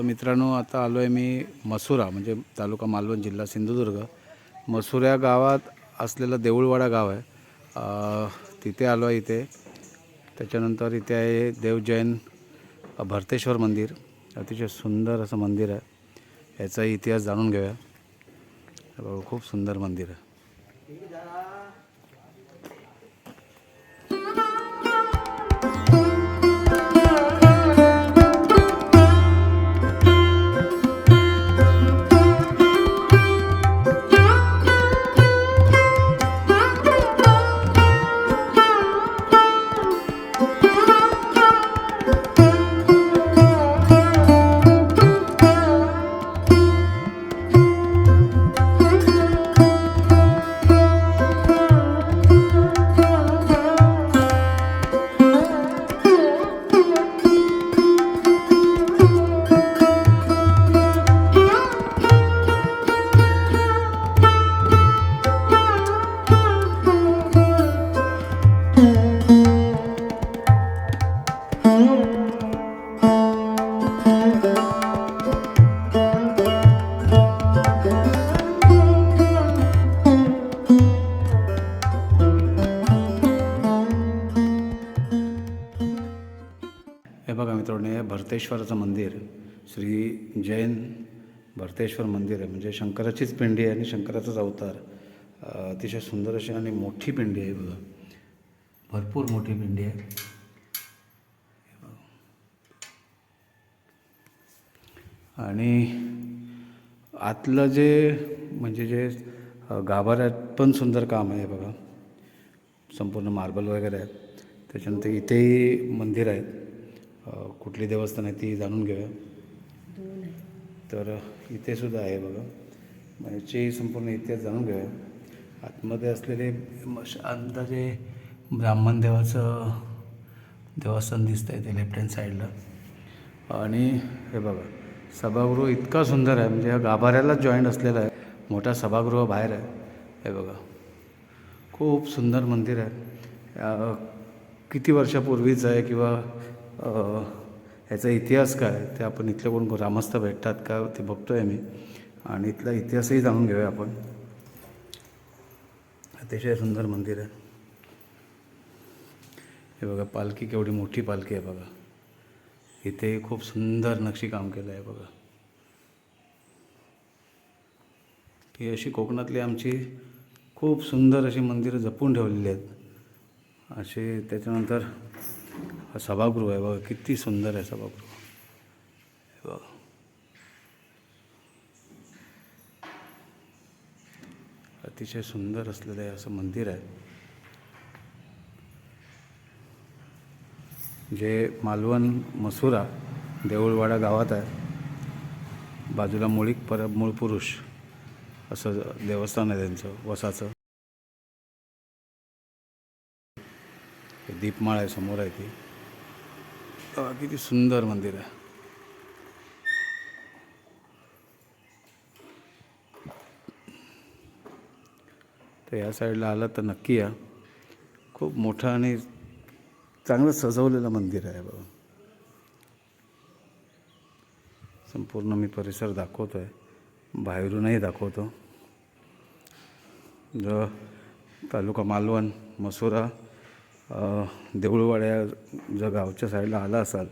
तर मित्रांनो आता आलो आहे मी मसुरा म्हणजे तालुका मालवण जिल्हा सिंधुदुर्ग. मसुरा या गावात असलेलं देऊळवाडा गाव आहे. तिथे आलो आहे इथे. त्याच्यानंतर इथे आहे देव जैन भरतेश्वर मंदिर. अतिशय सुंदर असं मंदिर आहे. याचा इतिहास जाणून घेऊया. खूप सुंदर मंदिर आहे. हे बघा मित्रांनो हे भरतेश्वराचं मंदिर श्री जैन भरतेश्वर मंदिर आहे. म्हणजे शंकराचीच पिंडी आहे आणि शंकराचाच अवतार. अतिशय सुंदर अशी आणि मोठी पिंडी आहे बघा. भरपूर मोठी पिंडी आहे. आणि आतलं जे म्हणजे जे गाभाऱ्यात पण सुंदर काम आहे बघा. संपूर्ण मार्बल वगैरे आहेत. त्याच्यानंतर इथेही मंदिर आहेत. कुठली देवस्थान आहे ती जाणून घेऊया. तर इथे सुद्धा आहे बघा. याची संपूर्ण इतिहास जाणून घेऊया. आतमध्ये असलेले अंदाजे ब्राह्मण देवाचं देवस्थान दिसतं आहे ते लेफ्ट हँड साईडला आणि हे बघा सभागृह इतका सुंदर आहे. म्हणजे या गाभाऱ्यालाच जॉईंट असलेला आहे. मोठा सभागृह बाहेर आहे. हे बघा. खूप सुंदर मंदिर आहे. किती वर्षापूर्वीचं आहे किंवा ह्याचा इतिहास काय ते आपण इथले कोण ग्रामस्थ भेटतात का ते बघतो आहे मी. आणि इथला इतिहासही जाणून घेऊया आपण. अतिशय सुंदर मंदिर आहे. हे बघा पालखी केवढी मोठी पालखी आहे बघा. इथे खूप सुंदर नक्षीकाम केलं आहे बघा. ही अशी कोकणातली आमची खूप सुंदर अशी मंदिरं जपून ठेवलेली आहेत. असे त्याच्यानंतर हा सभागृह आहे बघा किती सुंदर आहे सभागृह. बघा. अतिशय सुंदर असलेलं आहे असं मंदिर आहे. जे मालवण मसुरा देऊळवाडा गावात आहे. बाजूला मुळीक पर मूळ पुरुष असं देवस्थान आहे त्यांचं वसाचं. हे दीपमाळ आहे समोर आहे ती. बघा किती सुंदर मंदिर आहे. तर या साईडला आलं तर नक्की या. खूप मोठं आणि चांगलं सजवलेलं मंदिर आहे बघा संपूर्ण मी परिसर दाखवतो आहे बाहेरूनही दाखवतो. जो तालुका मालवण मसुरा देऊळवाड्या जर गावच्या साईडला आला असाल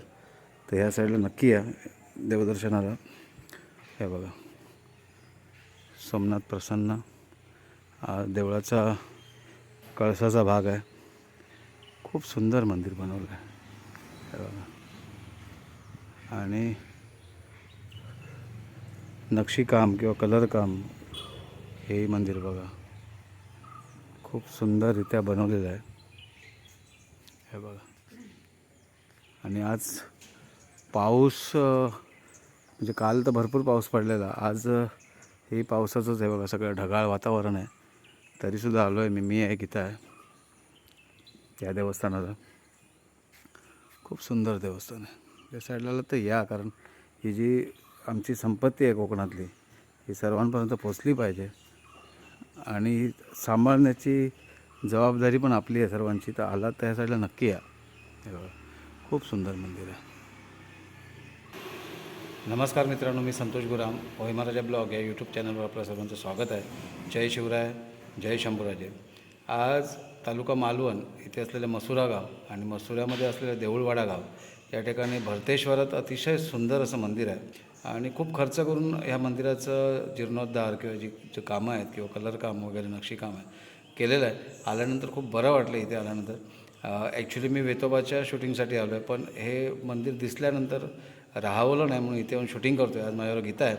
तर ह्या साईडला नक्की या देवदर्शनाला. हे बघा. सोमनाथ प्रसन्न. देवळाचा कळसाचा भाग आहे. खूप सुंदर मंदिर बनवलं आहे. हे बघा. आणि नक्षीकाम किंवा कलरकाम हे मंदिर बघा. खूप सुंदररित्या बनवलेलं आहे. हे बघा. आणि आज पाऊस म्हणजे काल तर भरपूर पाऊस पडलेला. आज हे पावसाचंच आहे बघा सगळं ढगाळ वातावरण आहे. तरीसुद्धा आलो आहे मी मी आहे इथं आहे. या देवस्थानाला. खूप सुंदर देवस्थान आहे. या साईडला आलं तर या कारण ही जी आमची संपत्ती आहे कोकणातली ही सर्वांपर्यंत पोचली पाहिजे. आणि सांभाळण्याची जबाबदारी पण आपली आहे सर्वांची. तर आला तर ह्या साईडला नक्की या. खूप सुंदर मंदिर आहे. नमस्कार मित्रांनो मी संतोष गुराम. होयमाराजा ब्लॉग या यूट्यूब चॅनलवर आपलं सर्वांचं स्वागत आहे. जय शिवराय जय शंभूराजे. आज तालुका मालवण इथे असलेलं मसुरा गाव आणि मसुऱ्यामध्ये असलेलं देऊळवाडा गाव या ठिकाणी भरतेश्वरात अतिशय सुंदर असं मंदिर आहे. आणि खूप खर्च करून ह्या मंदिराचं जीर्णोद्धार किंवा जी जे कामं आहेत किंवा कलरकाम वगैरे नक्षीकाम आहे केलेलं आहे. आल्यानंतर खूप बरं वाटलं इथे आल्यानंतर. ॲक्च्युली मी वेतोबाच्या शूटिंगसाठी आलो आहे पण हे मंदिर दिसल्यानंतर राहावलं नाही म्हणून इथे येऊन शूटिंग करतो आहे आज माझ्यावर गीता आहे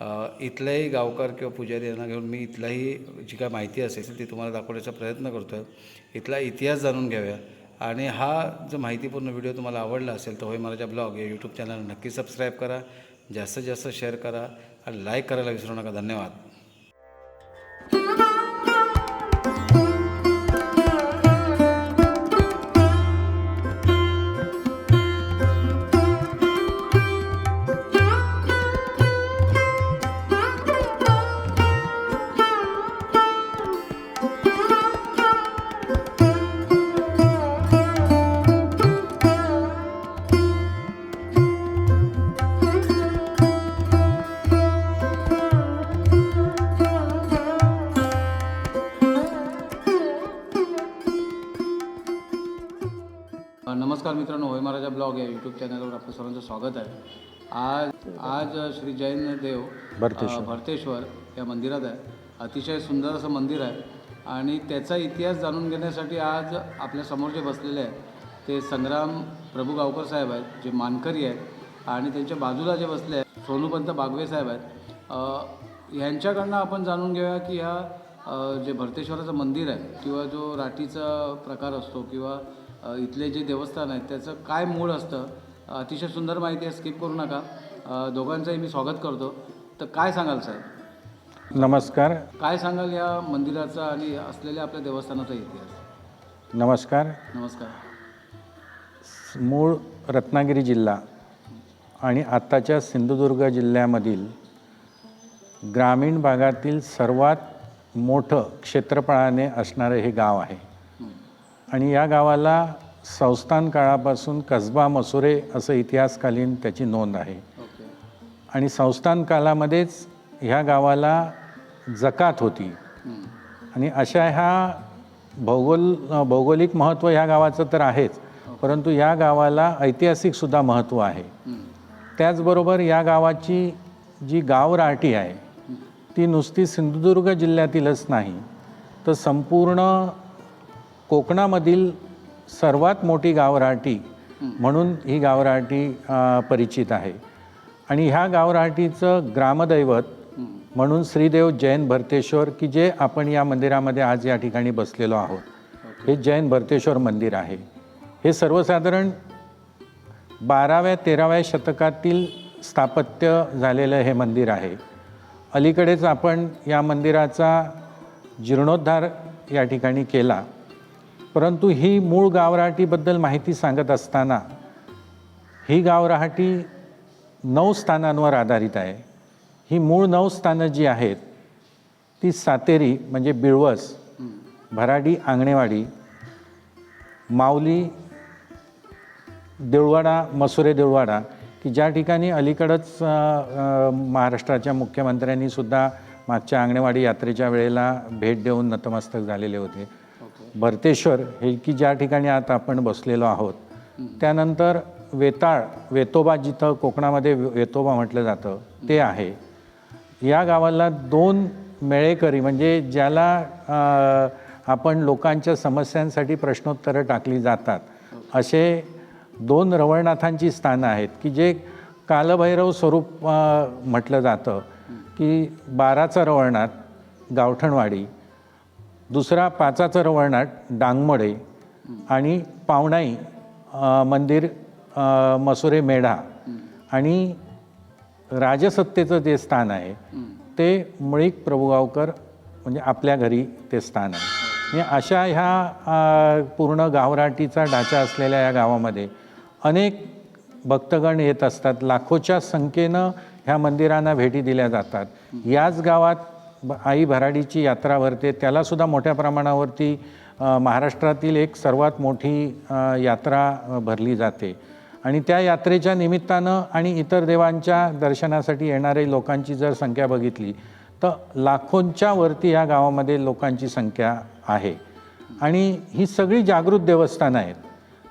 अ, इथल्याही गावकार किंवा पुजारी यांना घेऊन मी इथलाही जी काय माहिती असेल ती तुम्हाला दाखवण्याचा प्रयत्न करतो आहे इथला इतिहास जाणून घेऊया. आणि हा जो माहितीपूर्ण व्हिडिओ तुम्हाला आवडला असेल तर होय माझ्या ब्लॉग या यूट्यूब चॅनल नक्की सबस्क्राईब करा. जास्तीत जास्त शेअर करा. आणि लाईक करायला विसरू नका. धन्यवाद. यूट्यूब चॅनलवर आपलं सर्वांचं स्वागत आहे. आज आज श्री जैन देव भरतेश्वर. या मंदिरात आहे. अतिशय सुंदर असं मंदिर आहे. आणि त्याचा इतिहास जाणून घेण्यासाठी आज आपल्यासमोर जे बसलेले आहेत ते संग्राम प्रभू गावकर साहेब आहेत जे मानकरी आहेत. आणि त्यांच्या बाजूला जे बसले आहेत सोनूपंत बागवे साहेब आहेत. अ, यांच्याकडनं आपण जाणून घेऊया की ह्या जे भरतेश्वराचं मंदिर आहे किंवा जो राठीचा प्रकार असतो किंवा इथले जे देवस्थान आहेत त्याचं काय मूळ असतं अतिशय सुंदर माहिती आहे स्किप करू नका. दोघांचंही मी स्वागत करतो. तर काय सांगाल साहेब? नमस्कार. काय सांगाल या मंदिराचा आणि असलेल्या आपल्या देवस्थानाचा इतिहास? नमस्कार. नमस्कार. मूळ रत्नागिरी जिल्हा आणि आत्ताच्या सिंधुदुर्ग जिल्ह्यामधील ग्रामीण भागातील सर्वात मोठं क्षेत्रफळाने असणारं हे गाव आहे. आणि या गावाला संस्थान काळापासून कसबा मसुरे असं इतिहासकालीन त्याची नोंद आहे. आणि संस्थान कालामध्येच ह्या गावाला जकात होती. आणि अशा ह्या भौगोल भौगोलिक महत्त्व ह्या गावाचं तर आहेच. परंतु या गावाला ऐतिहासिकसुद्धा महत्त्व आहे. त्याचबरोबर या गावाची जी गावराटी आहे ती नुसती सिंधुदुर्ग जिल्ह्यातीलच नाही तर संपूर्ण कोकणामधील सर्वात मोठी गावराटी म्हणून ही गावराटी परिचित आहे. आणि ह्या गावराटीचं ग्रामदैवत म्हणून श्रीदेव जैन भरतेश्वर की जे आपण या मंदिरामध्ये आज या ठिकाणी बसलेलो आहोत. हे जैन भरतेश्वर मंदिर आहे. हे सर्वसाधारण बाराव्या तेराव्या शतकातील स्थापत्य झालेलं हे मंदिर आहे. अलीकडेच आपण या मंदिराचा जीर्णोद्धार या ठिकाणी केला. परंतु ही मूळ गावराहाटीबद्दल माहिती सांगत असताना ही गावराहाटी नऊ स्थानांवर आधारित आहे. ही मूळ नऊ स्थानं जी आहेत ती सातेरी म्हणजे बिळवस भराडी आंगणेवाडी माऊली देऊळवाडा मसुरे देऊळवाडा की ज्या ठिकाणी अलीकडंच महाराष्ट्राच्या मुख्यमंत्र्यांनी सुद्धा मागच्या आंगणेवाडी यात्रेच्या वेळेला भेट देऊन नतमस्तक झालेले होते. भरतेश्वर हे की ज्या ठिकाणी आता आपण बसलेलो आहोत त्यानंतर वेताळ वेतोबा जिथं कोकणामध्ये वेतोबा म्हटलं जातं ते आहे. या गावाला दोन मेळेकरी म्हणजे ज्याला आपण लोकांच्या समस्यांसाठी प्रश्नोत्तरं टाकली जातात असे दोन रवळनाथांची स्थानं आहेत की जे कालभैरव स्वरूप म्हटलं जातं की बाराचा रवळनाथ गावठणवाडी दुसरा पाचाचं रवळनाट डांगमडे आणि पावणाई मंदिर मसुरे मेढा आणि राजसत्तेचं जे स्थान आहे ते मुळीक प्रभुगावकर म्हणजे आपल्या घरी ते स्थान आहे. म्हणजे अशा ह्या पूर्ण गावराटीचा ढाचा असलेल्या या गावामध्ये अनेक भक्तगण येत असतात. लाखोच्या संख्येनं ह्या मंदिरांना भेटी दिल्या जातात. याच गावात आई भराडीची यात्रा भरते त्यालासुद्धा मोठ्या प्रमाणावरती महाराष्ट्रातील एक सर्वात मोठी यात्रा भरली जाते. आणि त्या यात्रेच्या निमित्तानं आणि इतर देवांच्या दर्शनासाठी येणारे लोकांची जर संख्या बघितली तर लाखोंच्या वरती या गावामध्ये लोकांची संख्या आहे. आणि ही सगळी जागृत देवस्थानं आहेत.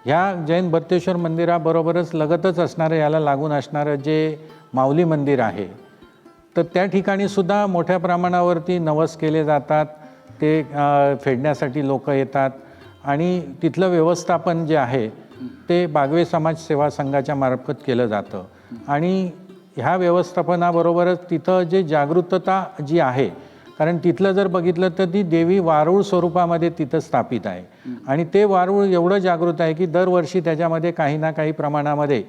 ह्या जैन भत्तेश्वर मंदिराबरोबरच लगतच असणारं याला लागून असणारं जे माऊली मंदिर आहे तर त्या ठिकाणी सुद्धा मोठ्या प्रमाणावरती नवस केले जातात. ते फेडण्यासाठी लोक येतात. आणि तिथलं व्यवस्थापन जे आहे ते बागवे समाज सेवा संघाच्या मार्फत केलं जातं. आणि ह्या व्यवस्थापनाबरोबरच तिथं जे जागृतता जी आहे कारण तिथलं जर बघितलं तर ती देवी वारूळ स्वरूपामध्ये तिथं स्थापित आहे. आणि ते वारूळ एवढं जागृत आहे की दरवर्षी त्याच्यामध्ये काही ना काही प्रमाणामध्ये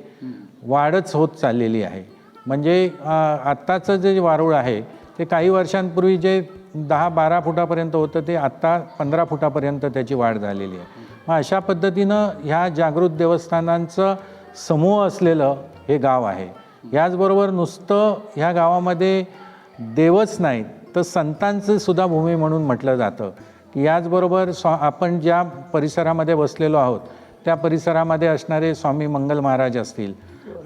वाढच होत चाललेली आहे. म्हणजे आत्ताचं जे वारूळ आहे ते काही वर्षांपूर्वी जे दहा बारा फुटापर्यंत होतं ते आत्ता पंधरा फुटापर्यंत त्याची वाढ झालेली आहे. मग अशा पद्धतीनं ह्या जागृत देवस्थानांचं समूह असलेलं हे गाव आहे. याचबरोबर नुसतं ह्या गावामध्ये देवच नाहीत तर संतांचं सुद्धा भूमी म्हणून म्हटलं जातं. की याचबरोबर स्वा आपण ज्या परिसरामध्ये बसलेलो आहोत त्या परिसरामध्ये असणारे स्वामी मंगल महाराज असतील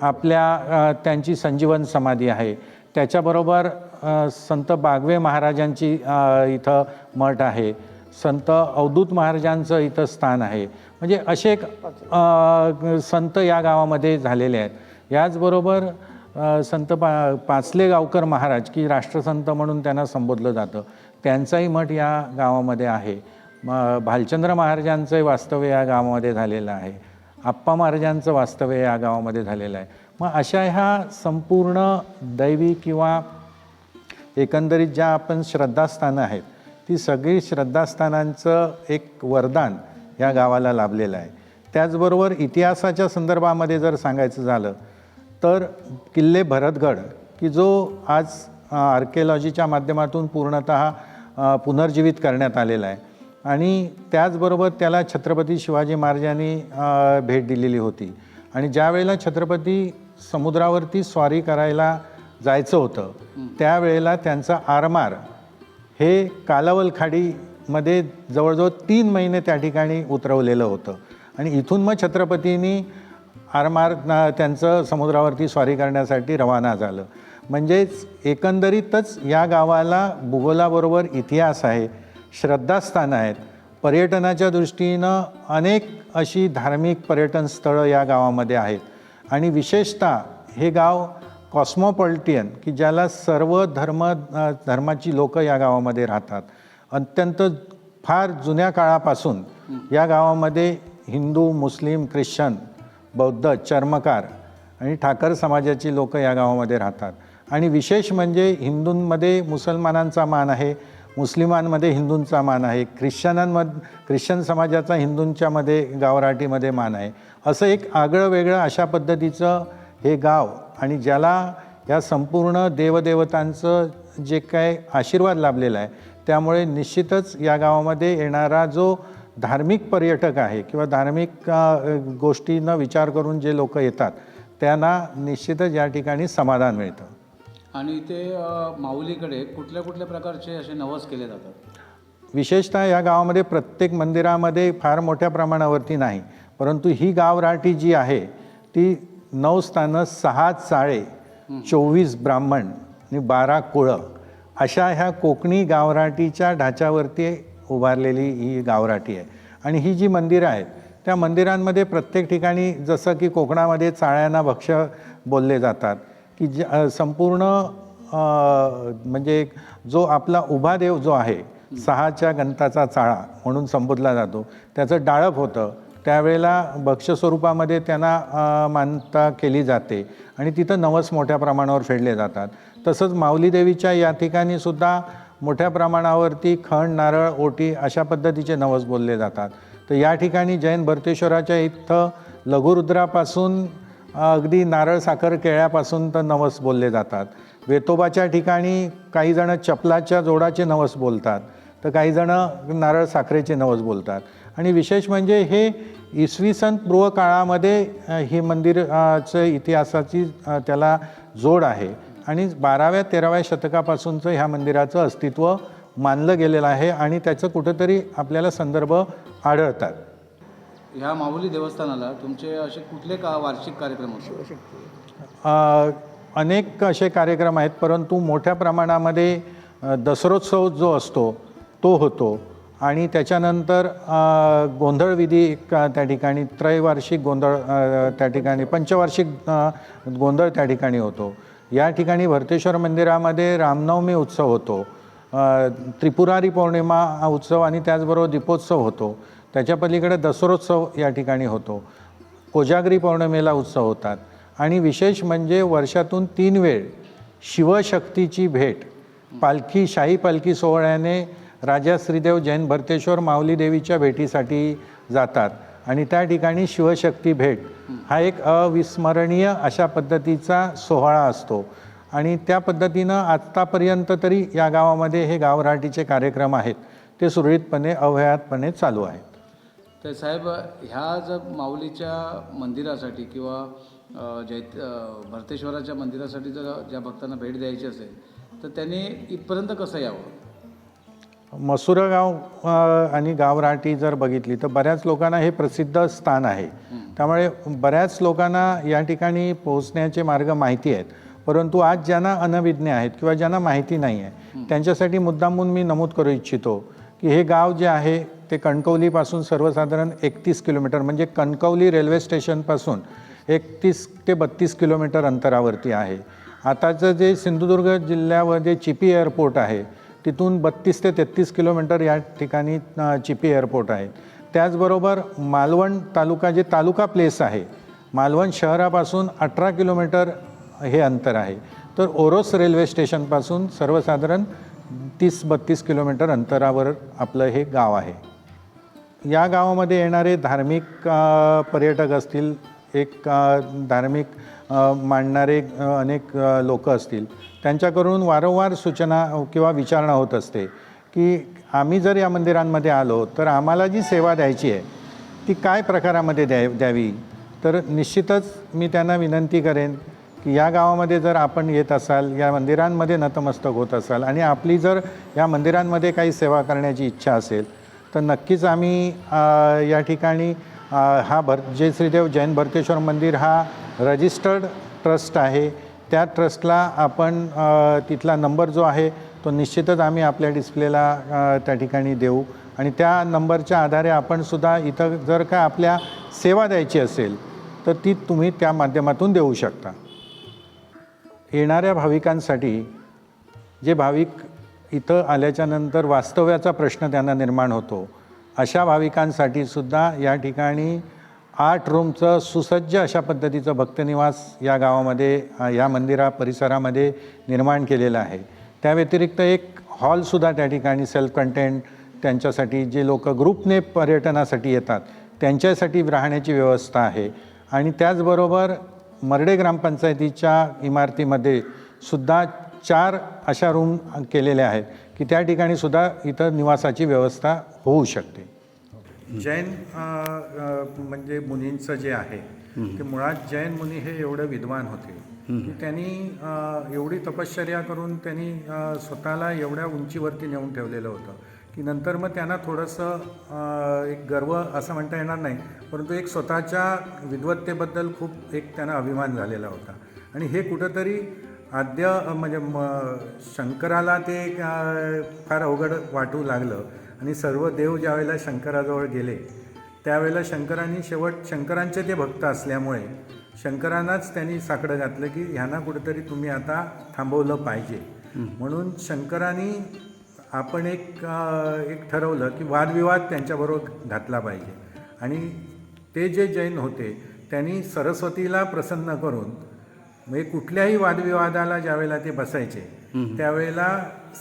आपल्या त्यांची संजीवन समाधी आहे. त्याच्याबरोबर संत बागवे महाराजांची इथं मठ आहे. संत अवधूत महाराजांचं इथं स्थान आहे. म्हणजे असे एक संत या गावामध्ये झालेले आहेत. याचबरोबर संत पा पाचले गावकर महाराज की राष्ट्रसंत म्हणून त्यांना संबोधलं जातं. त्यांचाही मठ या गावामध्ये आहे. म भालचंद्र महाराजांचंही वास्तव्य या गावामध्ये झालेलं आहे. आप्पा महाराजांचं वास्तव्य या गावामध्ये झालेलं आहे. मग अशा ह्या संपूर्ण दैवी किंवा एकंदरीत ज्या आपण श्रद्धास्थानं आहेत ती सगळी श्रद्धास्थानांचं एक वरदान या गावाला लाभलेलं आहे. त्याचबरोबर इतिहासाच्या संदर्भामध्ये जर सांगायचं झालं तर किल्ले भरतगड की जो आज आर्किओलॉजीच्या माध्यमातून पूर्णत पुनर्जीवित करण्यात आलेला आहे. आणि त्याचबरोबर त्याला छत्रपती शिवाजी महाराजांनी भेट दिलेली होती. आणि ज्या वेळेला छत्रपती समुद्रावरती स्वारी करायला जायचं होतं त्यावेळेला त्यांचा आरमार हे कालावल खाडीमध्ये जवळजवळ तीन महिने त्या ठिकाणी उतरवलेलं होतं. आणि इथून मग छत्रपतींनी आरमार त्यांचं समुद्रावरती स्वारी करण्यासाठी रवाना झालं. म्हणजेच एकंदरीतच या गावाला भूगोलाबरोबर इतिहास आहे. श्रद्धास्थानं आहेत. पर्यटनाच्या दृष्टीनं अनेक अशी धार्मिक पर्यटन स्थळं या गावामध्ये आहेत. आणि विशेषतः हे गाव कॉस्मोपॉलिटियन की ज्याला सर्व धर्म धर्माची लोकं या गावामध्ये राहतात. अत्यंत फार जुन्या काळापासून या गावामध्ये हिंदू मुस्लिम ख्रिश्चन बौद्ध चर्मकार आणि ठाकर समाजाची लोकं या गावामध्ये राहतात. आणि विशेष म्हणजे हिंदूंमध्ये मुसलमानांचा मान आहे. मुस्लिमांमध्ये हिंदूंचा मान आहे ख्रिश्चनांमध ख्रिश्चन समाजाचा हिंदूंच्यामध्ये गावराटीमध्ये मान आहे. असं एक आगळं वेगळं अशा पद्धतीचं हे गाव आणि ज्याला या संपूर्ण देवदेवतांचं जे काय आशीर्वाद लाभलेला आहे त्यामुळे निश्चितच या गावामध्ये येणारा जो धार्मिक पर्यटक आहे किंवा धार्मिक गोष्टींना विचार करून जे लोक येतात त्यांना निश्चितच या ठिकाणी समाधान मिळतं. आणि इथे माऊलीकडे कुठल्या कुठल्या प्रकारचे असे नवस केले जातात? विशेषतः या गावामध्ये प्रत्येक मंदिरामध्ये फार मोठ्या प्रमाणावरती नाही. परंतु ही गावराटी जी आहे ती नऊ स्थानं सहा चाळे चोवीस ब्राह्मण आणि बारा कुळं अशा ह्या कोकणी गावराटीच्या ढाच्यावरती उभारलेली ही गावराटी आहे. आणि ही जी मंदिरं आहेत त्या मंदिरांमध्ये प्रत्येक ठिकाणी जसं की कोकणामध्ये चाळ्यांना भक्ष बोलले जातात की ज संपूर्ण म्हणजे जो आपला उभा देव जो आहे सहाच्या गणताचा चाळा म्हणून संबोधला जातो त्याचं डाळप होतं. त्यावेळेला भक्ष्य स्वरूपामध्ये त्यांना मानता मान्यता केली जाते आणि तिथं नवस मोठ्या प्रमाणावर फेडले जातात. तसंच माऊली देवीच्या या ठिकाणी सुद्धा मोठ्या प्रमाणावरती खण नारळ ओटी अशा पद्धतीचे नवस बोलले जातात. तर या ठिकाणी जैन भरतेश्वराच्या इथं लघुरुद्रापासून अगदी नारळ साखर केळ्यापासून तर नवस बोलले जातात. वेतोबाच्या ठिकाणी काही जणं चपलाच्या जोडाचे नवस बोलतात तर काही जणं नारळ साखरेचे नवस बोलतात. आणि विशेष म्हणजे हे इसवी सन पूर्व काळामध्ये हे मंदिराचं इतिहासाची त्याला जोड आहे. आणि बाराव्या तेराव्या शतकापासूनचं ह्या मंदिराचं अस्तित्व मानलं गेलेलं आहे आणि त्याचं कुठंतरी आपल्याला संदर्भ आढळतात. ह्या माऊली देवस्थानाला तुमचे असे कुठले का वार्षिक कार्यक्रम होते? अनेक असे कार्यक्रम आहेत परंतु मोठ्या प्रमाणामध्ये दसरोत्सव जो असतो तो होतो. आणि त्याच्यानंतर गोंधळ विधी त्या ठिकाणी त्रैवार्षिक गोंधळ त्या ठिकाणी पंचवार्षिक गोंधळ त्या ठिकाणी होतो. या ठिकाणी भरतेश्वर मंदिरामध्ये रामनवमी उत्सव होतो. त्रिपुरारी पौर्णिमा उत्सव आणि त्याचबरोबर दीपोत्सव होतो. त्याच्या पलीकडे दसरोत्सव या ठिकाणी होतो. कोजागरी पौर्णिमेला उत्सव होतात. आणि विशेष म्हणजे वर्षातून तीन वेळ शिवशक्तीची भेट. पालखी शाही पालखी सोहळ्याने राजा श्रीदेव जैन भरतेश्वर माऊली देवीच्या भेटीसाठी जातात. आणि त्या ठिकाणी शिवशक्ती भेट हा एक अविस्मरणीय अशा पद्धतीचा सोहळा असतो. आणि त्या पद्धतीनं आत्तापर्यंत तरी या गावामध्ये हे गावराटीचे कार्यक्रम आहेत. ते सुरळीतपणे अवयातपणे चालू आहेत. तर साहेब ह्या जर माऊलीच्या मंदिरासाठी किंवा जैत अ, भरतेश्वराच्या मंदिरासाठी जर ज्या भक्तांना भेट द्यायची असेल तर त्यांनी इथपर्यंत कसं यावं? मसुरा गाव आणि गावराटी जर बघितली तर बऱ्याच लोकांना हे प्रसिद्ध स्थान आहे. त्यामुळे बऱ्याच लोकांना या ठिकाणी पोहोचण्याचे मार्ग माहिती आहेत. परंतु आज ज्यांना अनविज्ञ आहेत किंवा ज्यांना माहिती नाही आहे त्यांच्यासाठी मुद्दामून मी नमूद करू इच्छितो की हे गाव जे आहे ते कणकवलीपासून सर्वसाधारण एकतीस किलोमीटर म्हणजे कणकवली रेल्वे स्टेशनपासून एकतीस ते बत्तीस किलोमीटर अंतरावरती आहे. आताचं जे सिंधुदुर्ग जिल्ह्यामध्ये चिपी एअरपोर्ट आहे तिथून बत्तीस ते तेहत्तीस किलोमीटर या ठिकाणी चिपी एअरपोर्ट आहे. त्याचबरोबर मालवण तालुका जे तालुका प्लेस आहे मालवण शहरापासून अठरा किलोमीटर हे अंतर आहे. तर ओरोस रेल्वे स्टेशनपासून सर्वसाधारण तीस बत्तीस किलोमीटर अंतरावर आपलं हे गाव आहे. या गावामध्ये येणारे धार्मिक पर्यटक असतील एक धार्मिक मांडणारे अनेक लोक असतील त्यांच्याकडून वारंवार सूचना किंवा विचारणा होत असते की आम्ही जर या मंदिरांमध्ये आलो तर आम्हाला जी सेवा द्यायची आहे ती काय प्रकारामध्ये द्या द्यावी? तर निश्चितच मी त्यांना विनंती करेन की या गावामध्ये जर आपण येत असाल या मंदिरांमध्ये नतमस्तक होत असाल आणि आपली जर या मंदिरांमध्ये काही सेवा करण्याची इच्छा असेल तर नक्कीच आम्ही या ठिकाणी हा भर जय श्रीदेव जैन भरतेश्वर मंदिर हा रजिस्टर्ड ट्रस्ट आहे. त्या ट्रस्टला आपण तिथला नंबर जो आहे तो निश्चितच आम्ही आपल्या डिस्प्लेला त्या ठिकाणी देऊ. आणि त्या नंबरच्या आधारे आपण सुद्धा इथं जर का आपल्या सेवा द्यायची असेल तर ती तुम्ही त्या माध्यमातून देऊ शकता. येणाऱ्या भाविकांसाठी जे भाविक इथं आल्याच्यानंतर वास्तव्याचा प्रश्न त्यांना निर्माण होतो. अशा भाविकांसाठी सुद्धा या ठिकाणी आठ रूमचं सुसज्ज अशा पद्धतीचं भक्तनिवास या गावामध्ये या मंदिरा परिसरामध्ये निर्माण केलेलं आहे. त्या व्यतिरिक्त एक हॉलसुद्धा त्या ठिकाणी सेल्फ कंटेंट त्यांच्यासाठी जे लोक ग्रुपने पर्यटनासाठी येतात त्यांच्यासाठी राहण्याची व्यवस्था आहे. आणि त्याचबरोबर मर्डे ग्रामपंचायतीच्या इमारतीमध्ये सुद्धा चार अशा रूम केलेल्या आहेत की त्या ठिकाणी सुद्धा इथं निवासाची व्यवस्था होऊ शकते. जैन म्हणजे मुनींचं जे आहे ते मुळात जैन मुनी हे एवढे विद्वान होते की त्यांनी एवढी तपश्चर्या करून त्यांनी स्वतःला एवढ्या उंचीवरती नेऊन ठेवलेलं होतं की नंतर मग त्यांना थोडंसं एक गर्व असं म्हणता येणार नाही परंतु एक स्वतःच्या विद्वत्तेबद्दल खूप एक त्यांना अभिमान झालेला होता. आणि हे कुठंतरी आद्य म्हणजे म शंकराला ते फार अवघड वाटू लागलं. आणि सर्व देव ज्यावेळेला शंकराजवळ गेले त्यावेळेला शंकरांनी शेवट शंकरांचे ते भक्त असल्यामुळे शंकरांनाच त्यांनी साकडं घातलं की ह्यांना कुठेतरी तुम्ही आता थांबवलं पाहिजे. म्हणून शंकरांनी आपण एक एक ठरवलं की वादविवाद त्यांच्याबरोबर घातला पाहिजे. आणि ते जे जैन होते त्यांनी सरस्वतीला प्रसन्न करून म्हणजे कुठल्याही वादविवादाला ज्यावेळेला ते बसायचे त्यावेळेला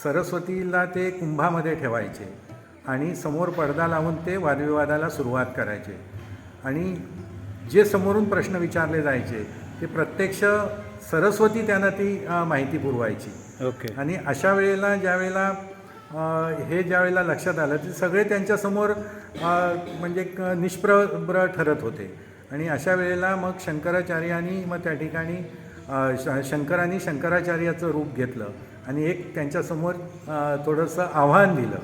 सरस्वतीला ते कुंभामध्ये ठेवायचे आणि समोर पडदा लावून ते वादविवादाला सुरुवात करायचे. आणि जे समोरून प्रश्न विचारले जायचे ते प्रत्यक्ष सरस्वती त्यांना ती माहिती पुरवायची. ओके. आणि अशा वेळेला ज्यावेळेला अ, हे ज्यावेळेला लक्षात आलं ते सगळे त्यांच्यासमोर म्हणजे क- निष्प्रभ ठरत होते. आणि अशा वेळेला मग शंकराचार्यांनी मग त्या ठिकाणी श शंकरांनी शंकराचार्याचं रूप घेतलं आणि एक त्यांच्यासमोर थोडंसं आव्हान दिलं.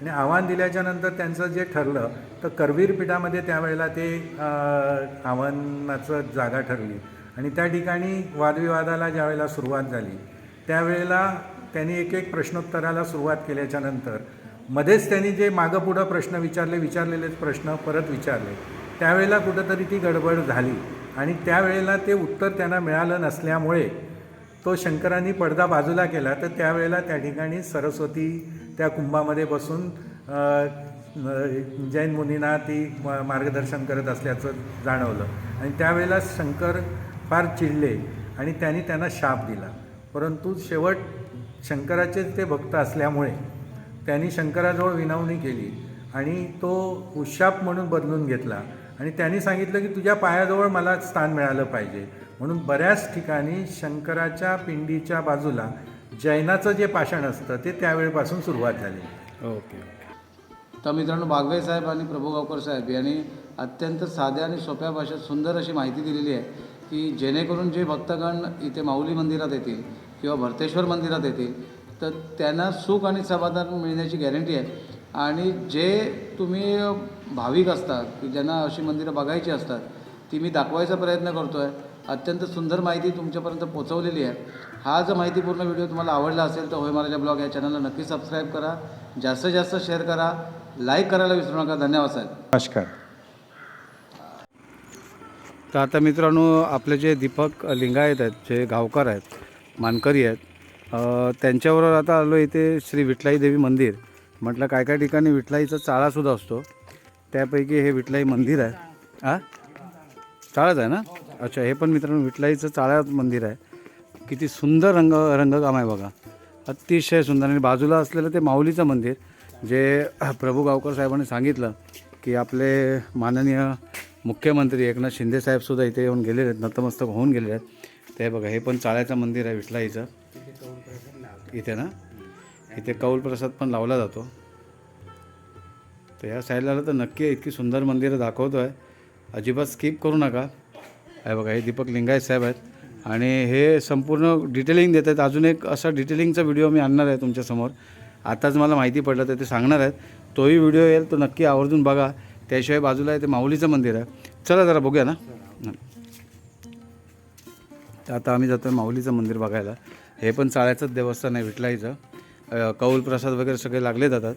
आणि आव्हान दिल्याच्या नंतर त्यांचं जे ठरलं तर करवीर पीठामध्ये त्यावेळेला ते आव्हानाचं जागा ठरली. आणि त्या ठिकाणी वादविवादाला ज्यावेळेला सुरुवात झाली त्यावेळेला त्यांनी एक एक प्रश्नोत्तराला सुरुवात केल्याच्यानंतर मध्येच त्यांनी जे मागंपुढं प्रश्न विचारले विचारलेलेच प्रश्न परत विचारले. त्यावेळेला कुठंतरी ती गडबड झाली. आणि त्यावेळेला ते उत्तर त्यांना मिळालं नसल्यामुळे तो शंकरांनी पडदा बाजूला केला. तर त्यावेळेला त्या ठिकाणी सरस्वती त्या कुंभामध्ये बसून जैन मुनींना ती मार्गदर्शन करत असल्याचं जाणवलं. आणि त्यावेळेला शंकर फार चिडले आणि त्यांनी त्यांना शाप दिला. परंतु शेवट शंकराचे ते भक्त असल्यामुळे त्यांनी शंकराजवळ विनवणी केली आणि तो उशाप म्हणून बदलून घेतला. आणि त्यांनी सांगितलं की तुझ्या पायाजवळ मला स्थान मिळालं पाहिजे. म्हणून बऱ्याच ठिकाणी शंकराच्या पिंडीच्या बाजूला जैनाचं जे पाषाण असतं ते त्यावेळेपासून सुरुवात झाली. ओके तर मित्रांनो बागवे साहेब आणि प्रभू गावकर साहेब यांनी अत्यंत साध्या आणि सोप्या भाषेत सुंदर अशी माहिती दिलेली आहे की जेणेकरून जे भक्तगण इथे माऊली मंदिरात येतील किंवा भरतेश्वर मंदिरात येतील तर त्यांना सुख आणि समाधान मिळण्याची गॅरंटी आहे. आणि जे तुम्ही भाविक असतात की ज्यांना अशी मंदिरं बघायची असतात ती मी दाखवायचा प्रयत्न करतो आहे अत्यंत सुंदर माहिती तुमच्यापर्यंत पोहोचवलेली आहे. हा जर माहितीपूर्ण व्हिडिओ तुम्हाला आवडला असेल तर होय महाराजा ब्लॉग या चॅनलला नक्की सबस्क्राईब करा. जास्तीत जास्त शेअर करा. लाईक करायला विसरू नका. धन्यवाद साहेब. नमस्कार. तर आता मित्रांनो आपले जे दीपक लिंगायत आहेत जे गावकर आहेत मानकरी आहेत अ, त्यांच्याबरोबर आता आलो इथे श्री विठलाई देवी मंदिर. म्हटलं काय काय ठिकाणी विठलाईचा चाळासुद्धा असतो. त्यापैकी हे विठलाई मंदिर आहे. हा चाळाच आहे ना? अच्छा हे पण मित्रांनो विठलाईचं चाळा मंदिर आहे. किती सुंदर रंग रंगकाम आहे बघा. अतिशय सुंदर. आणि बाजूला असलेलं ते माऊलीचं मंदिर जे प्रभू गावकर साहेबांनी सांगितलं की आपले माननीय मुख्यमंत्री एकनाथ शिंदे साहेबसुद्धा इथे येऊन गेलेले आहेत नतमस्तक होऊन गेलेले आहेत. ते बघा हे पण चाळ्याचं मंदिर आहे विठलाईचं इथे ना? इथे कौल प्रसाद पण लावला जातो. तर या साईडला आलं तर नक्की इतकी सुंदर मंदिरं दाखवतो आहे अजिबात स्किप करू नका. हे बघा हे दीपक लिंगायत साहेब आहेत. आणि हे संपूर्ण डिटेलिंग देत आहेत. अजून एक असा डिटेलिंगचा व्हिडिओ मी आणणार आहे तुमच्यासमोर आताच मला माहिती पडलं तर ते सांगणार आहेत. तोही व्हिडिओ येईल तो नक्की आवर्जून बघा. त्याशिवाय बाजूला आहे ते माऊलीचं मंदिर आहे. चला जरा बघूया ना. तर आता आम्ही जातो माऊलीचं मंदिर बघायला. हे पण चाळ्याचंच देवस्थान आहे विठलाईचं कौल प्रसाद वगैरे सगळे लागले जातात.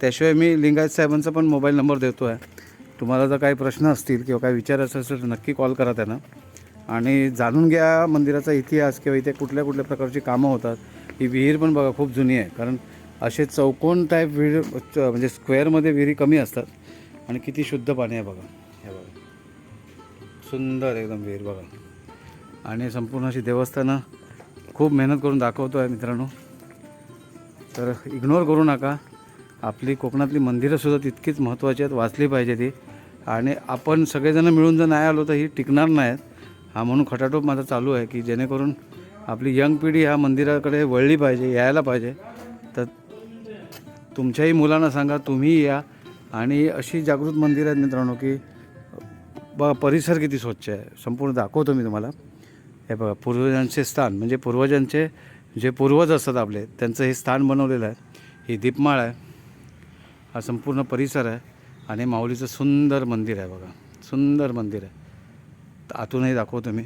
त्याशिवाय मी लिंगायत साहेबांचा पण मोबाईल नंबर देतो आहे. तुम्हाला जर काही प्रश्न असतील किंवा काही विचारायचं असेल तर नक्की कॉल करा त्यांना. आणि जाणून घ्या मंदिराचा इतिहास किंवा इथे कुठल्या कुठल्या प्रकारची कामं होतात. ही विहीर पण बघा खूप जुनी आहे. कारण असे चौकोन टाईप विहीर च- म्हणजे स्क्वेअरमध्ये विहिरी कमी असतात. आणि किती शुद्ध पाणी आहे बघा. हे बघा. सुंदर एकदम विहीर बघा. आणि संपूर्ण अशी देवस्थानं खूप मेहनत करून दाखवतो आहे मित्रांनो. तर इग्नोर करू नका. आपली कोकणातली मंदिरंसुद्धा तितकीच महत्त्वाची आहेत वाचली पाहिजे ती. आणि आपण सगळेजण मिळून जर नाही आलो तर ही टिकणार नाहीत. हा म्हणून खटाटोप माझा चालू आहे की जेणेकरून आपली यंग पिढी ह्या मंदिराकडे वळली पाहिजे यायला पाहिजे. तर तुमच्याही मुलांना सांगा तुम्ही या. आणि अशी जागृत मंदिरं आहेत मित्रांनो की ब परिसर किती स्वच्छ आहे. संपूर्ण दाखवतो मी तुम्हाला. हे बघा पूर्वजांचे स्थान म्हणजे पूर्वजांचे जे पूर्वज असतात आपले त्यांचं हे स्थान बनवलेलं आहे. ही दीपमाळ आहे. हा संपूर्ण परिसर आहे. आणि माऊलीचं सुंदर मंदिर आहे बघा. सुंदर मंदिर आहे. आतूनही दाखवतो मी.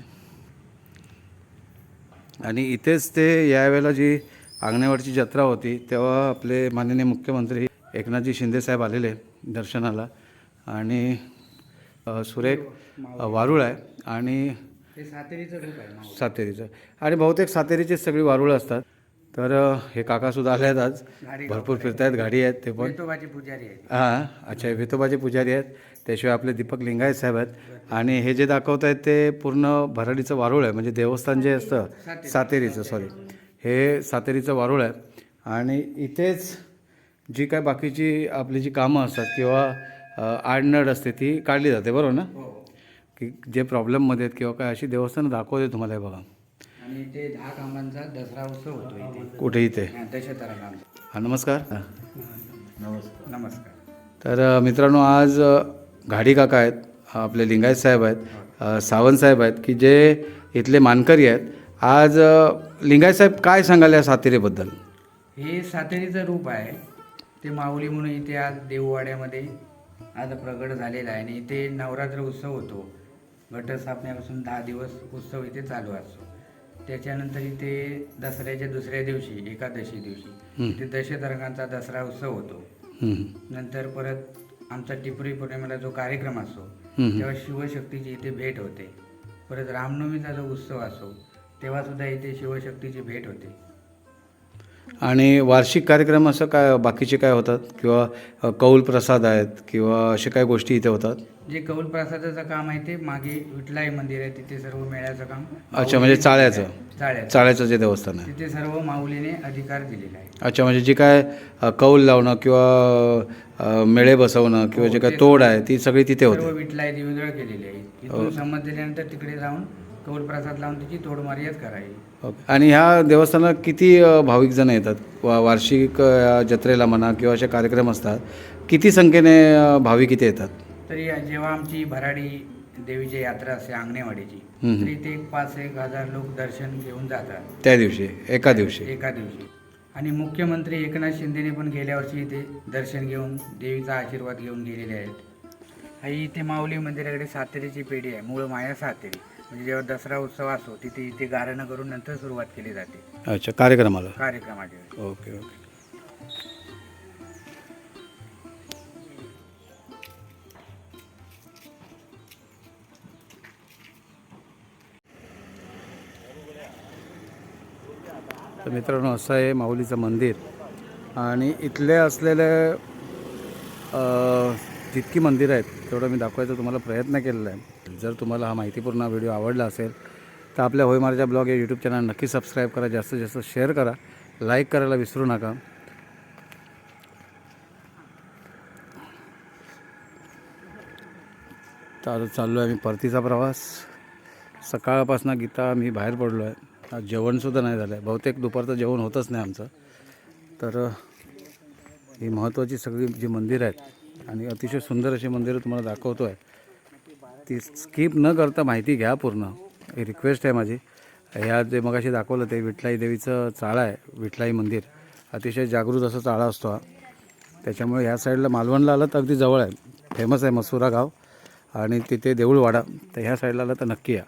आणि इथेच ते यावेळेला जी आंगणेवाडीची जत्रा होती तेव्हा आपले माननीय मुख्यमंत्री एकनाथजी शिंदेसाहेब आलेले दर्शनाला. आणि सुरेख वारुळ आहे. आणि सातेरीचं आणि बहुतेक सातेरीचीच सगळी वारुळं असतात. तर हे काकासुद्धा आले आहेत आज. भरपूर फिरतायत गाडी आहेत ते पण. पुजारी आहेत. हां अच्छा हे विठोबाचे पुजारी आहेत. त्याशिवाय आपले दीपक लिंगायत साहेब आहेत. आणि हे जे दाखवत आहेत ते पूर्ण भराडीचं वारुळ आहे. म्हणजे देवस्थान जे असतं सातेरीचं. सॉरी हे सातेरीचं वारुळ आहे. आणि इथेच जी काय बाकीची आपली जी कामं असतात किंवा अ, आडनड असते ती काढली जाते बरोबर ना? की जे प्रॉब्लेममध्ये आहेत किंवा काय अशी देवस्थानं दाखवते तुम्हाला हे बघा. आणि ते दहा कामांचा दसरा उत्सव होतो इथे. कुठे इथे? हा, दशहरा हा नमस्कार. हां. नमस्कार. तर अ, मित्रांनो आज अ, घाडी काका आहेत अ, आपले लिंगायत साहेब आहेत अ, सावंत साहेब आहेत की जे इथले मानकरी आहेत. आज अ, लिंगायत साहेब काय सांगाल या सातेरीबद्दल? हे सातेरीचं रूप आहे. ते माऊली म्हणून इथे आज देववाड्यामध्ये आज प्रगट झालेला आहे आणि इथे नवरात्र उत्सव होतो. घटस्थापनेपासून दहा दिवस उत्सव इथे चालू असतो. त्याच्यानंतर इथे दसऱ्याच्या दुसऱ्या दिवशी एकादशी दिवशी इथे दशतरंगांचा दसरा उत्सव होतो. नंतर परत आमचा टिपरी पौर्णिमेला जो कार्यक्रम असतो. तेव्हा शिवशक्तीची इथे भेट होते. परत रामनवमीचा जो उत्सव असतो तेव्हा सुद्धा इथे शिवशक्तीची भेट होते. आणि वार्षिक कार्यक्रम असं काय बाकीचे काय होतात? किंवा कौल प्रसाद आहेत किंवा अशा काय गोष्टी इथे होतात? जे कौल प्रसादाचं काम आहे ते मागे विठलाई मंदिर आहे तिथे सर्व मेळ्याचं काम अच्छा म्हणजे चाळ्याचं? चाळ्याचं. चाळ्याचं जे देवस्थान आहे. तिथे सर्व माऊलीने अधिकार दिलेला आहे अच्छा म्हणजे जी काय कौल लावणं किंवा मेळे बसवणं किंवा जे काय तोड आहे ती सगळी तिथे होते. विठलाई दिवजळ केलेली आहे. इथून संमत दिल्यानंतर तिकडे जाऊन कौल प्रसाद लावून तिची तोडमार्याद करावी. ओके आणि ह्या देवस्थानात किती अ, भाविक जण येतात? वा वार्षिक जत्रेला म्हणा किंवा असे कार्यक्रम असतात किती संख्येने भाविक इथे येतात? तरी जेव्हा आमची भराडी देवीची यात्रा असते आंगणेवाडीची. तरी ते एक पाच एक हजार लोक दर्शन घेऊन जातात. त्या दिवशी एका दिवशी. एका दिवशी. आणि मुख्यमंत्री एकनाथ शिंदेने पण गेल्या वर्षी इथे दर्शन घेऊन देवीचा आशीर्वाद घेऊन गेलेले आहेत. ही इथे माऊली मंदिराकडे सातेरीची पेढी आहे मूळ माया सातेरी. म्हणजे जेव्हा दसरा उत्सव असतो तिथे इथे गारणं करून नंतर सुरुवात केली जाते. अच्छा कार्यक्रमाला? कार्यक्रमाच्या वेळी. Okay okay. तर मित्रांनो असं आहे माऊलीचं मंदिर. आणि इथले असलेले अ, जितकी मंदिरं आहेत तेवढं मी दाखवायचा तुम्हाला प्रयत्न केलेला आहे. जर तुम्हाला हा माहितीपूर्ण व्हिडिओ आवडला असेल तर आपल्या होयमारच्या ब्लॉग या यूट्यूब चॅनल नक्की सबस्क्राईब करा. जास्तीत जास्त शेअर करा. लाईक करायला विसरू नका. तर आता चाललो आहे मी परतीचा प्रवास. सकाळपासून गीता मी बाहेर पडलो आहे आज जेवणसुद्धा नाही झालं आहे बहुतेक दुपारचं जेवण होतच नाही आमचं. तर ही महत्त्वाची सगळी जी मंदिरं आहेत आणि अतिशय सुंदर अशी मंदिरं तुम्हाला दाखवतो आहे ती स्किप न करता माहिती घ्या पूर्ण. ही रिक्वेस्ट आहे माझी. ह्या जे मगाशी दाखवलं ते विठलाई देवीचं चाळा आहे विठलाई मंदिर. अतिशय जागृत असं चाळा असतो हा. त्याच्यामुळे ह्या साईडला मालवणला आलं तर अगदी जवळ आहे. फेमस आहे मसुरा गाव आणि तिथे देऊळवाडा. तर ह्या साईडला आलं तर नक्की या.